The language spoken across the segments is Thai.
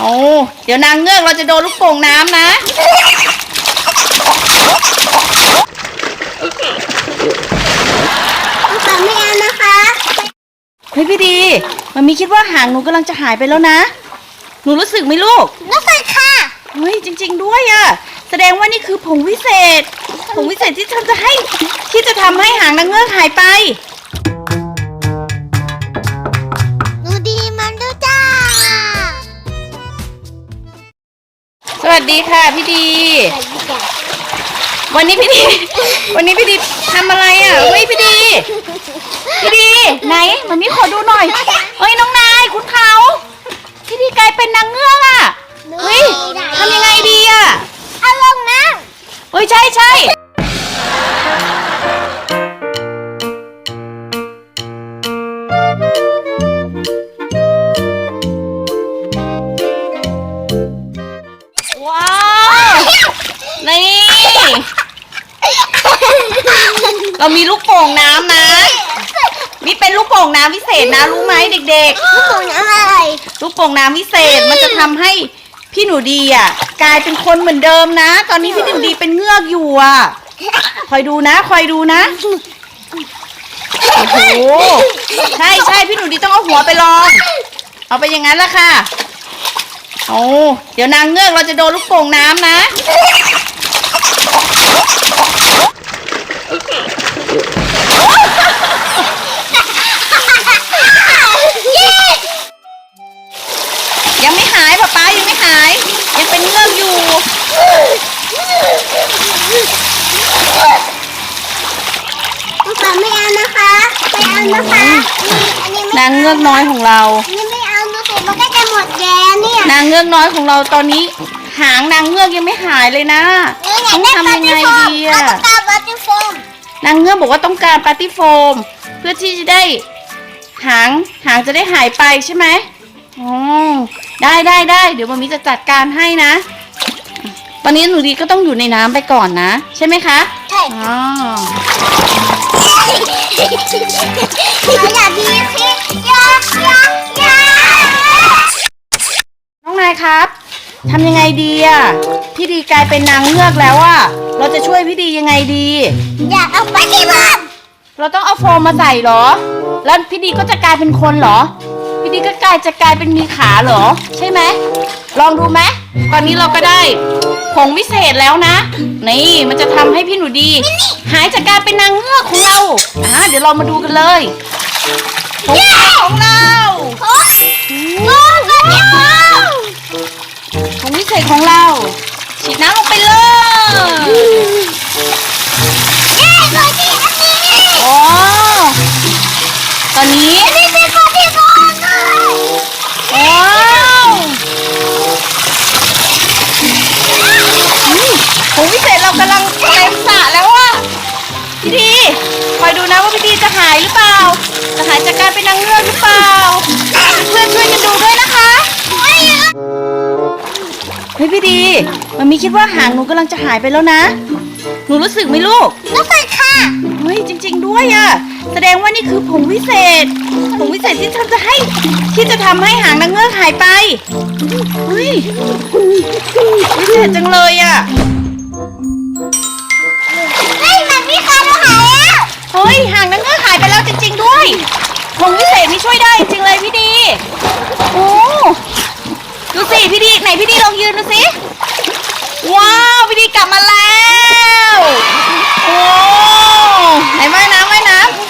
โอ้เดี๋ยวนางเงือกเราจะโดนลูกโป่งน้ำนะขอไม่เอานะคะ เฮ้ยพี่ดีมันมีคิดว่าหางหนูกำลังจะหายไปแล้วนะ หนูรู้สึกไหมลูก รู้สึกค่ะ เฮ้ยจริง ๆ ด้วยอะแสดงว่านี่คือผงวิเศษ ผงวิเศษที่ทำจะให้ที่จะทำให้หางนางเงือกหายไป วัสดีค่ะพี่ดี วันนี้พี่ดี วันนี้พี่ดีทำอะไรอะเฮ้ยพี่ดี พี่ดี ไหนมันมีขอดูหน่อยเฮ้ยน้องนายคุณเขาพี่ดีกลายเป็นนางเงือกอะเฮ้ยทำยังไงดีอะเอาลงนะเฮ้ยใช่ใช่ เรามีลูกโป่งน้ำนะ นี่เป็นลูกโป่งน้ำพิเศษนะรู้ไหมเด็ก ลูกโป่งน้ำอะไรๆ ลูกโป่งน้ำพิเศษมันจะทำให้พี่หนูดีอะกลายเป็นคนเหมือนเดิมนะ ตอนนี้พี่หนูดีเป็นเงือกอยู่อะคอยดูนะคอยดูนะโอ้โหใช่ใช่พี่หนูดีต้องเอาหัวไปลอง เอาไปอย่างนั้นละค่ะโอ้เดี๋ยวนางเงือกเราจะโดนลูกโป่งน้ำนะ ยังไม่หายป๊าป๊ายังไม่หาย ยังเป็นเงือกอยู่ขอไม่เอานะคะไม่เอานะคะนี่อันนี้ไม่นางเงือกน้อยของเรา อันนี้ไม่เอาดูสิมันก็จะหมดแย่เนี่ยนางเงือกน้อยของเราตอนนี้ หางนางเงือกยังไม่หายเลยนะต้องทำยังไงดีเราอะต้องการบัตตี้โฟม นางเงือกบอกว่าต้องการปาร์ตี้โฟม เพื่อที่จะได้หางหางจะได้หายไปใช่ไหมอ๋อได้ได้ได้เดี๋ยวมามิจะจัดการให้นะตอนนี้หนูดีก็ต้องอยู่ในน้ำไปก่อนนะ ใช่ไหมคะใช่อ๋อเราอยากดีสิยายายาน้องนายครับทำยังไงดีอะพี่ดีกลายเป็นนางเงือกแล้วอะ เราจะช่วยพี่ดียังไงดี อยากเอาบัตตี้โฟมเราต้องเอาโฟมมาใส่เหรอ แล้วพี่ดีก็จะกลายเป็นคนเหรอ พี่ดีก็กลายจะกลายเป็นมีขาเหรอ ใช่ไหม ลองดูไหมตอนนี้เราก็ได้ผงวิเศษแล้วนะ นี่มันจะทำให้พี่หนูดี หายจากการเป็นนางเงือกของเราอ่าเดี๋ยวเรามาดูกันเลยผงวิเศษของเราโอ้ยโอ้ยบัตตี้โฟมผงวิเศษของเรา ฉีดน้ำลงไปเลยเย้บัตตี้อันนี้ โอ้ตอนนี้นี่เป็นบัตตี้โฟมเลยว้าวอืมผงวิเศษเรากำลังเต็มสระแล้วอะพี่ดีคอยดูนะว่าพี่ดีจะหายหรือเปล่า จะหายจากการเป็นนางเงือกหรือเปล่า เพื่อนช่วยกันดูด้วย เฮ้ยพี่ดีมันมีคิดว่าหางหนูกำลังจะหายไปแล้วนะ หนูรู้สึกไหมลูก รู้สึกค่ะ เฮ้ยจริง ๆ ด้วยอะแสดงว่านี่คือผงวิเศษ ผงวิเศษที่ทำจะให้ ที่จะทำให้หางนางเงือกหายไป เฮ้ยวิเศษจังเลยอะเฮ้ยมันมีคาร์หายแล้ว เฮ้ยหางนางเงือกหายไปแล้วจริง ๆ ด้วยผงวิเศษนี่ช่วยได้จริงๆเลยพี่ดี โอ้ ดูสิพี่ดีไหนพี่ดีลองยืนดูสิ ว้าวพี่ดีกลับมาแล้วโอ้ไหนว่ายน้ำว่ายน้ำ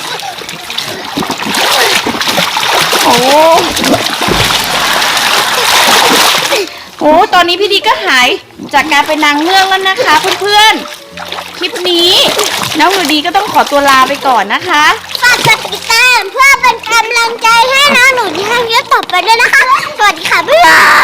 โอ้โอ้ตอนนี้พี่ดีก็หายจากการเป็นนางเงือกแล้วนะคะเพื่อนๆ คลิปนี้น้องหนูดีก็ต้องขอตัวลาไปก่อนนะคะฝากกดติดตามเพื่อเป็นกำลังใจให้น้องหนูที่ทำเยอะต่อไปด้วยนะคะ สวัสดีค่ะเพื่อน